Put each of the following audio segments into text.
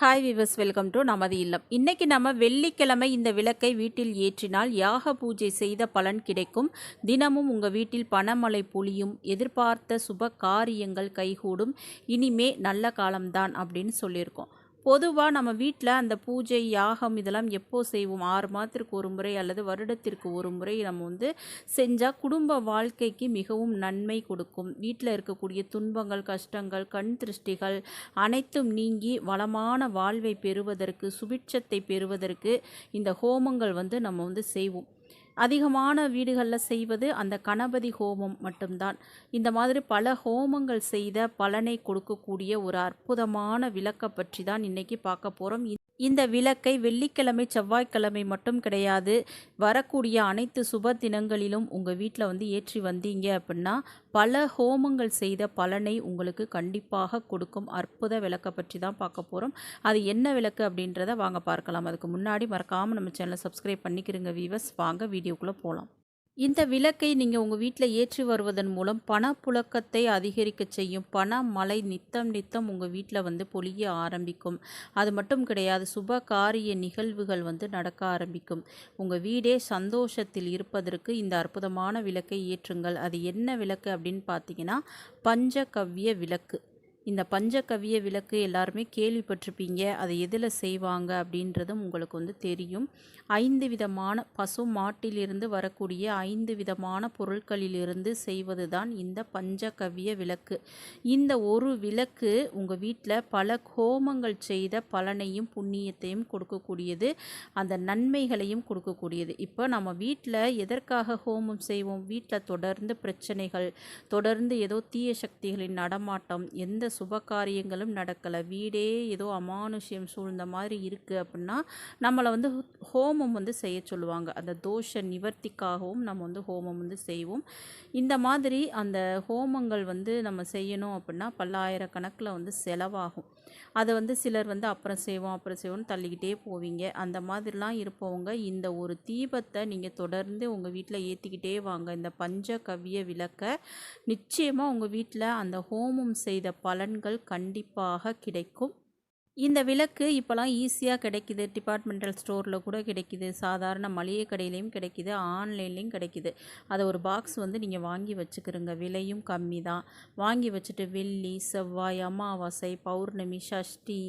Hi விவஸ் welcome to நமது இல்லம். இன்னைக்கு நம்ம வெள்ளிக்கிழமை இந்த விளக்கை வீட்டில் ஏற்றினால் யாக பூஜை செய்த பலன் கிடைக்கும். தினமும் உங்கள் வீட்டில் பணமழை பொழியும் எதிர்பார்த்த சுப காரியங்கள் கைகூடும். இனிமே நல்ல காலம்தான் அப்படின்னு சொல்லியிருக்கோம். பொதுவாக நம்ம வீட்டில் அந்த பூஜை யாகம் இதெல்லாம் எப்போ செய்வோம்? ஆறு மாதத்திற்கு ஒரு முறை அல்லது வருடத்திற்கு ஒரு முறை நம்ம வந்து செஞ்சால் குடும்ப வாழ்க்கைக்கு மிகவும் நன்மை கொடுக்கும். வீட்டில் இருக்கக்கூடிய துன்பங்கள் கஷ்டங்கள் கண் திருஷ்டிகள் அனைத்தும் நீங்கி வளமான வாழ்வை பெறுவதற்கு சுபிட்சத்தை பெறுவதற்கு இந்த ஹோமங்கள் வந்து நம்ம வந்து செய்வோம். அதிகமான வீடுகளில் செய்வது அந்த கணபதி ஹோமம் மட்டும்தான். இந்த மாதிரி பல ஹோமங்கள் செய்த பலனை கொடுக்கக்கூடிய ஒரு அற்புதமான விளக்கை பற்றி தான் இன்றைக்கி பார்க்க போகிறோம் இந்த விளக்கை வெள்ளிக்கிழமை செவ்வாய்க்கிழமை மட்டும் கிடையாது. வரக்கூடிய அனைத்து சுப தினங்களிலும் உங்கள் வீட்டில் வந்து ஏற்றி வந்தீங்க அப்படின்னா பல ஹோமங்கள் செய்த பலனை உங்களுக்கு கண்டிப்பாக கொடுக்கும். அற்புத விளக்கை பற்றி தான் பார்க்க போகிறோம் அது என்ன விளக்கு அப்படின்றத வாங்க பார்க்கலாம். அதுக்கு முன்னாடி மறக்காமல் நம்ம சேனலை சப்ஸ்கிரைப் பண்ணிக்கிறங்க வீவர்ஸ் வாங்க வீடியோக்குள்ளே போகலாம் இந்த விளக்கை நீங்கள் உங்கள் வீட்டில் ஏற்றி வருவதன் மூலம் பணப்புழக்கத்தை அதிகரிக்க செய்யும் பண மலை நித்தம் நித்தம் உங்கள் வீட்டில் வந்து பொழிய ஆரம்பிக்கும். அது மட்டும் கிடையாது சுப காரிய நிகழ்வுகள் வந்து நடக்க ஆரம்பிக்கும். உங்கள் வீடே சந்தோஷத்தில் இருப்பதற்கு இந்த அற்புதமான விளக்கை ஏற்றுங்கள். அது என்ன விளக்கு அப்படின்னு பார்த்தீங்கன்னா பஞ்சகவ்ய விளக்கு. இந்த பஞ்சகவிய விளக்கு எல்லாருமே கேள்விப்பட்டிருப்பீங்க அதை எதில் செய்வாங்க அப்படின்றதும் உங்களுக்கு வந்து தெரியும். ஐந்து விதமான பசு மாட்டிலிருந்து வரக்கூடிய ஐந்து விதமான பொருட்களிலிருந்து செய்வது தான் இந்த பஞ்சகவிய விளக்கு. இந்த ஒரு விளக்கு உங்கள் வீட்டில் பல ஹோமங்கள் செய்த பலனையும் புண்ணியத்தையும் கொடுக்கக்கூடியது அந்த நன்மைகளையும் கொடுக்கக்கூடியது. இப்போ நம்ம வீட்டில் எதற்காக ஹோமம் செய்வோம்? வீட்டில் தொடர்ந்து பிரச்சனைகள் தொடர்ந்து ஏதோ தீய சக்திகளின் நடமாட்டம் எந்த சுப காரியங்களும் நடக்கலை. வீடே ஏதோ அமானுஷ்யம் சூழ்ந்த மாதிரி இருக்குது அப்படின்னா நம்மளை வந்து ஹோமம் வந்து செய்ய சொல்லுவாங்க. அந்த தோஷ நிவர்த்திக்காகவும் நம்ம வந்து ஹோமம் வந்து செய்வோம். இந்த மாதிரி அந்த ஹோமங்கள் வந்து நம்ம செய்யணும் அப்படின்னா பல்லாயிரக்கணக்கில் வந்து செலவாகும். அதை வந்து சிலர் வந்து அப்புறம் செய்வோம் அப்புறம் செய்வோம்னு தள்ளிக்கிட்டே போவீங்க. அந்த மாதிரிலாம் இருப்பவங்க இந்த ஒரு தீபத்தை நீங்கள் தொடர்ந்து உங்கள் வீட்டில் ஏற்றிக்கிட்டே வாங்க. இந்த பஞ்ச கவிய விளக்க நிச்சயமாக உங்கள் வீட்டில் அந்த ஹோமம் செய்த பலன்கள் கண்டிப்பாக கிடைக்கும். இந்த விளக்கு இப்போலாம் ஈஸியாக கிடைக்கிது. டிபார்ட்மெண்டல் ஸ்டோரில் கூட கிடைக்கிது. சாதாரண மளிகை கடையிலையும் கிடைக்கிது. ஆன்லைன்லேயும் கிடைக்கிது. அதை ஒரு பாக்ஸ் வந்து நீங்கள் வாங்கி வச்சுக்கிறோங்க விலையும் கம்மி தான். வாங்கி வச்சுட்டு வெள்ளி செவ்வாய் அமாவாசை பௌர்ணமி சஷ்டி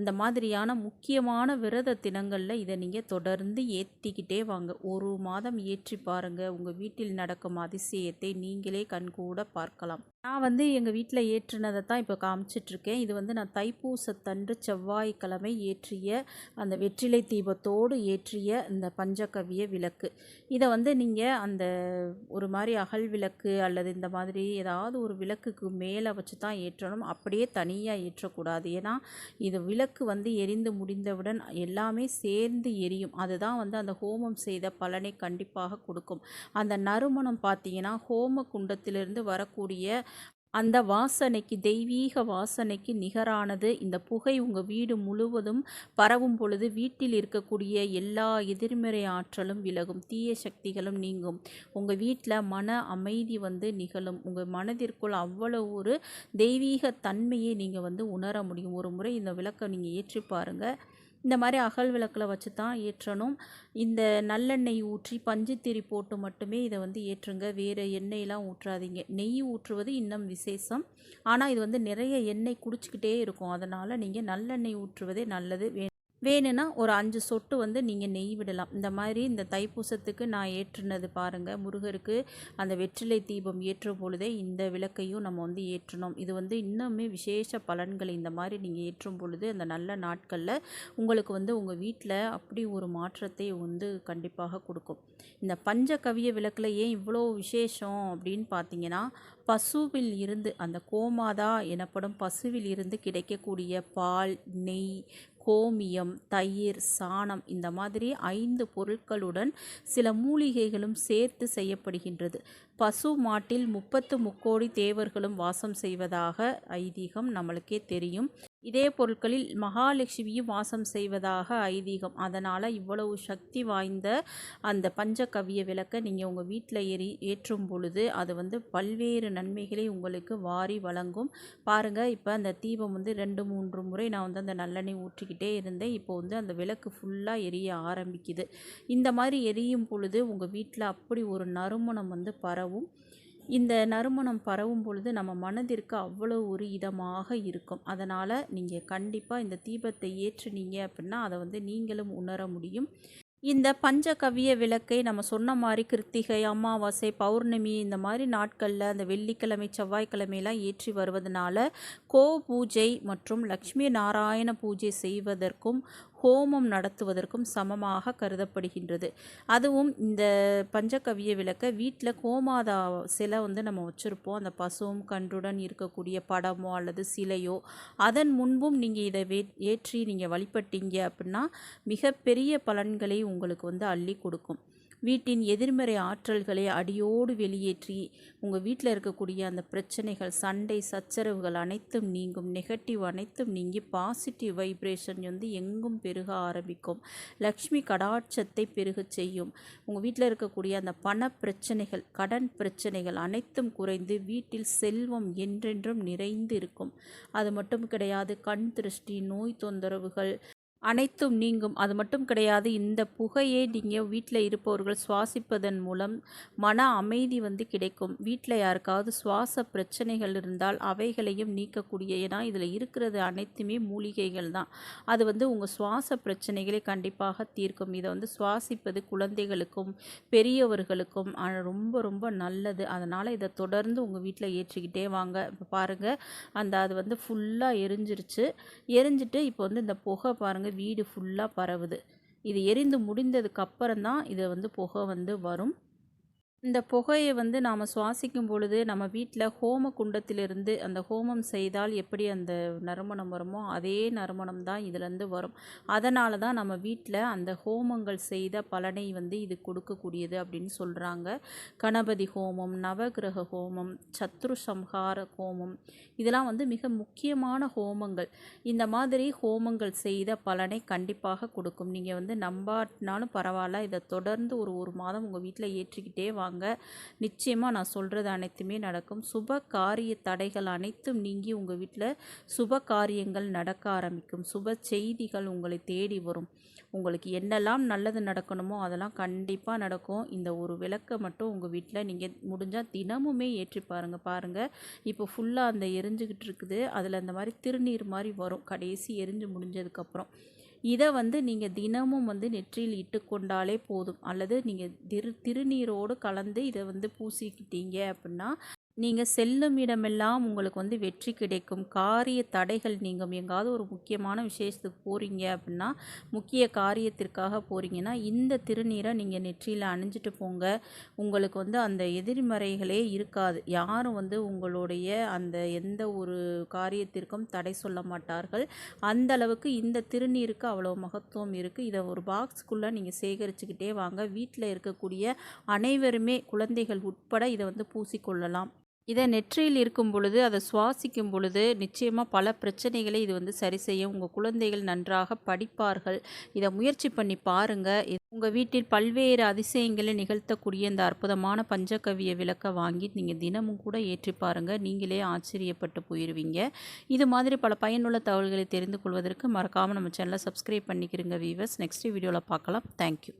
இந்த மாதிரியான முக்கியமான விரத தினங்களில் இதை நீங்கள் தொடர்ந்து ஏற்றிக்கிட்டே வாங்க. ஒரு மாதம் ஏற்றி பாருங்கள் உங்கள் வீட்டில் நடக்கும் அதிசயத்தை நீங்களே கண்கூட பார்க்கலாம். நான் வந்து எங்கள் வீட்டில் ஏற்றினதை தான் இப்போ காமிச்சிட்ருக்கேன் இது வந்து நான் தைப்பூசத்தன்று செவ்வாய்க்கிழமை ஏற்றிய அந்த வெற்றிலை தீபத்தோடு ஏற்றிய இந்த பஞ்சகவிய விளக்கு. இதை வந்து நீங்கள் அந்த ஒரு மாதிரி அகல் விளக்கு அல்லது இந்த மாதிரி ஏதாவது ஒரு விளக்குக்கு மேலே வச்சு தான் ஏற்றணும். அப்படியே தனியாக ஏற்றக்கூடாது. ஏன்னா இது விளக்கு வந்து எரிந்து முடிந்தவுடன் எல்லாமே சேர்ந்து எரியும். அதுதான் வந்து அந்த ஹோமம் செய்த பலனை கண்டிப்பாக கொடுக்கும். அந்த நறுமணம் பார்த்தீங்கன்னா ஹோம குண்டத்திலிருந்து வரக்கூடிய அந்த வாசனைக்கு தெய்வீக வாசனைக்கு நிகரானது இந்த புகை உங்கள் வீடு முழுவதும் பரவும் பொழுது வீட்டில் இருக்கக்கூடிய எல்லா எதிர்மறை ஆற்றலும் விலகும் தீய சக்திகளும் நீங்கும். உங்கள் வீட்டில் மன அமைதி வந்து நிகழும். உங்கள் மனதிற்குள் அவ்வளவு ஒரு தெய்வீக தன்மையை நீங்கள் வந்து உணர முடியும். ஒரு முறை இந்த விளக்கை நீங்கள் ஏற்றி பாருங்கள் இந்த மாதிரி அகல் விளக்கில் வச்சு தான் ஏற்றணும். இந்த நல்லெண்ணெய் ஊற்றி பஞ்சுத்திரி போட்டு மட்டுமே இதை வந்து ஏற்றுங்க. வேறு எண்ணெயெலாம் ஊற்றாதீங்க. நெய் ஊற்றுவது இன்னும் விசேஷம். ஆனால் இது வந்து நிறைய எண்ணெய் குடிச்சிக்கிட்டே இருக்கும். அதனால் நீங்கள் நல்லெண்ணெய் ஊற்றுவதே நல்லது. வே வேணும்னா ஒரு அஞ்சு சொட்டு வந்து நீங்கள் நெய் விடலாம். இந்த மாதிரி இந்த தைப்பூசத்துக்கு நான் ஏற்றுனது பாருங்கள் முருகருக்கு அந்த வெற்றிலை தீபம் ஏற்றும் பொழுதே இந்த விளக்கையும் நம்ம வந்து ஏற்றணும். இது வந்து இன்னுமே விசேஷ பலன்கள் இந்த மாதிரி நீங்கள் ஏற்றும் பொழுது அந்த நல்ல நாட்களில் உங்களுக்கு வந்து உங்கள் வீட்டில் அப்படி ஒரு மாற்றத்தை வந்து கண்டிப்பாக கொடுக்கும். இந்த பஞ்ச கவிய விளக்கில் ஏன் இவ்வளோ விசேஷம் அப்படின்னு பார்த்தீங்கன்னா பசுவில் இருந்து அந்த கோமாதா எனப்படும் பசுவில் இருந்து கிடைக்கக்கூடிய பால் நெய் கோமியம் தயிர் சாணம் இந்த மாதிரி ஐந்து பொருட்களுடன் சில மூலிகைகளும் சேர்த்து செய்யப்படுகின்றது. பசு மாட்டில் முப்பத்து முக்கோடி தேவர்களும் வாசம் செய்வதாக ஐதீகம் நம்மளுக்கே தெரியும். இதே பொருட்களில் மகாலட்சுமியும் வாசம் செய்வதாக ஐதீகம். அதனால் இவ்வளவு சக்தி வாய்ந்த அந்த பஞ்சகவ்ய விளக்கை நீங்கள் உங்கள் வீட்டில் ஏறி ஏற்றும் பொழுது அது வந்து பல்வேறு நன்மைகளை உங்களுக்கு வாரி வழங்கும். பாருங்கள் இப்போ அந்த தீபம் வந்து ரெண்டு மூன்று முறை நான் வந்து அந்த நல்லெண்ணெய் ஊற்றிக்கிட்டே இருந்தேன். இப்போ வந்து அந்த விளக்கு ஃபுல்லாக எரிய ஆரம்பிக்குது. இந்த மாதிரி எரியும் பொழுது உங்கள் வீட்டில் அப்படி ஒரு நறுமணம் வந்து பரவும். இந்த நறுமணம் பரவும் பொழுது நம்ம மனதிற்கு அவ்வளோ ஒரு இதமாக இருக்கும். அதனால் நீங்கள் கண்டிப்பாக இந்த தீபத்தை ஏற்றுனீங்க அப்படின்னா அதை வந்து நீங்களும் உணர முடியும். இந்த பஞ்சகவ்ய விளக்கை நம்ம சொன்ன மாதிரி கிருத்திகை அமாவாசை பௌர்ணமி இந்த மாதிரி நாட்களில் அந்த வெள்ளிக்கிழமை செவ்வாய்க்கிழமையெல்லாம் ஏற்றி வருவதனால கோ பூஜை மற்றும் லக்ஷ்மி நாராயண பூஜை செய்வதற்கும் ஹோமம் நடத்துவதற்கும் சமமாக கருதப்படுகின்றது. அதுவும் இந்த பஞ்சகவிய விளக்க வீட்டில் கோமாதா சிலை வந்து நம்ம வச்சுருப்போம். அந்த பசுவும் கன்றுடன் இருக்கக்கூடிய படமோ அல்லது சிலையோ அதன் முன்பும் நீங்கள் இதை வே ஏற்றி நீங்கள் வழிபட்டீங்க அப்படின்னா மிகப்பெரிய பலன்களை உங்களுக்கு வந்து அள்ளி கொடுக்கும். வீட்டின் எதிர்மறை ஆற்றல்களை அடியோடு வெளியேற்றி உங்கள் வீட்டில் இருக்கக்கூடிய அந்த பிரச்சனைகள் சண்டை சச்சரவுகள் அனைத்தும் நீங்கும். நெகட்டிவ் அனைத்தும் நீங்கி பாசிட்டிவ் வைப்ரேஷன் வந்து எங்கும் பெருக ஆரம்பிக்கும். லக்ஷ்மி கடாட்சத்தை பெருக செய்யும். உங்கள் வீட்டில் இருக்கக்கூடிய அந்த பண பிரச்சனைகள் கடன் பிரச்சனைகள் அனைத்தும் குறைந்து வீட்டில் செல்வம் என்றென்றும் நிறைந்து இருக்கும். அது மட்டும் கிடையாது கண் திருஷ்டி நோய் தொந்தரவுகள் அனைத்தும் நீங்கும். அது மட்டும் கிடையாது இந்த புகையை நீங்கள் வீட்டில் இருப்பவர்கள் சுவாசிப்பதன் மூலம் மன அமைதி வந்து கிடைக்கும். வீட்டில் யாருக்காவது சுவாச பிரச்சனைகள் இருந்தால் அவைகளையும் நீக்கக்கூடிய ஏன்னா இதில் இருக்கிறது அனைத்துமே மூலிகைகள் தான். அது வந்து உங்கள் சுவாச பிரச்சனைகளை கண்டிப்பாக தீர்க்கும். இதை வந்து சுவாசிப்பது குழந்தைகளுக்கும் பெரியவர்களுக்கும் ரொம்ப ரொம்ப நல்லது. அதனால் இதை தொடர்ந்து உங்கள் வீட்டில் ஏற்றிக்கிட்டே வாங்க. இப்போ பாருங்கள் அந்த அது வந்து ஃபுல்லாக எரிஞ்சிருச்சு. எரிஞ்சிட்டு இப்போ வந்து இந்த புகை பாருங்கள் வீடு ஃபுல்லாக பரவுது. இது எரிந்து முடிந்ததுக்கு அப்புறம் தான் இதை வந்து புகை வந்து வரும். இந்த புகையை வந்து நாம் சுவாசிக்கும் பொழுது நம்ம வீட்டில் ஹோம குண்டத்திலிருந்து அந்த ஹோமம் செய்தால் எப்படி அந்த நறுமணம் வருமோ அதே நறுமணம் தான் இதுலேருந்து வரும். அதனால தான் நம்ம வீட்டில் அந்த ஹோமங்கள் செய்த பலனை வந்து இது கொடுக்கக்கூடியது அப்படின்னு சொல்கிறாங்க கணபதி ஹோமம் நவகிரக ஹோமம் சத்ரு சம்ஹார ஹோமம் இதெல்லாம் வந்து மிக முக்கியமான ஹோமங்கள். இந்த மாதிரி ஹோமங்கள் செய்த பலனை கண்டிப்பாக கொடுக்கும். நீங்கள் வந்து நம்பாட்டினாலும் பரவாயில்ல இதை தொடர்ந்து ஒரு ஒரு மாதம் உங்கள் வீட்டில் ஏற்றிக்கிட்டே வாங்க. இருப்பாங்க நிச்சயமாக நான் சொல்கிறது அனைத்துமே நடக்கும். சுப காரிய தடைகள் அனைத்தும் நீங்கி உங்கள் வீட்டில் சுப காரியங்கள் நடக்க ஆரம்பிக்கும். சுப செய்திகள் உங்களை தேடி வரும். உங்களுக்கு என்னெல்லாம் நல்லது நடக்கணுமோ அதெல்லாம் கண்டிப்பாக நடக்கும். இந்த ஒரு விளக்கை மட்டும் உங்கள் வீட்டில் நீங்கள் முடிஞ்சால் தினமுமே ஏற்றி பாருங்கள் பாருங்கள் இப்போ ஃபுல்லாக அந்த எரிஞ்சுக்கிட்டு இருக்குது. அதில் அந்த மாதிரி திருநீர் மாதிரி வரும். கடைசி எரிஞ்சு முடிஞ்சதுக்கப்புறம் இதை வந்து நீங்கள் தினமும் வந்து நெற்றியில் இட்டுக்கொண்டாலே போதும். அல்லது நீங்கள் திரு திருநீரோடு கலந்து இதை வந்து பூசிக்கிட்டீங்க அப்படின்னா நீங்கள் செல்லும் இடமெல்லாம் உங்களுக்கு வந்து வெற்றி கிடைக்கும். காரிய தடைகள் நீங்கள் எங்காவது ஒரு முக்கியமான விசேஷத்துக்கு போகிறீங்க அப்படின்னா முக்கிய காரியத்திற்காக போகிறீங்கன்னா இந்த திருநீரை நீங்கள் நெற்றியில் அணிஞ்சிட்டு போங்க. உங்களுக்கு வந்து அந்த எதிர்மறைகளே இருக்காது. யாரும் வந்து உங்களுடைய அந்த எந்த ஒரு காரியத்திற்கும் தடை சொல்ல மாட்டார்கள். அந்த அளவுக்கு இந்த திருநீருக்கு அவ்வளோ மகத்துவம் இருக்குது இதை ஒரு பாக்ஸ்க்குள்ளே நீங்கள் சேகரிச்சுக்கிட்டே வாங்க. வீட்டில் இருக்கக்கூடிய அனைவருமே குழந்தைகள் உட்பட இதை வந்து பூசிக்கொள்ளலாம். இதை நெற்றியில் இருக்கும் பொழுது அதை சுவாசிக்கும் பொழுது நிச்சயமாக பல பிரச்சனைகளை இது வந்து சரி செய்யும். உங்கள் குழந்தைகள் நன்றாக படிப்பார்கள். இதை முயற்சி பண்ணி பாருங்கள் உங்கள் வீட்டில் பல்வேறு அதிசயங்களை நிகழ்த்தக்கூடிய இந்த அற்புதமான பஞ்சகவிய விளக்கை வாங்கி நீங்கள் தினமும் கூட ஏற்றி பாருங்கள் நீங்களே ஆச்சரியப்பட்டு போயிடுவீங்க இது மாதிரி பல பயனுள்ள தகவல்களை தெரிந்து கொள்வதற்கு மறக்காமல் நம்ம சேனலை சப்ஸ்கிரைப் பண்ணிக்கிறங்க வீவர்ஸ் நெக்ஸ்ட் வீடியோவில் பார்க்கலாம். தேங்க்யூ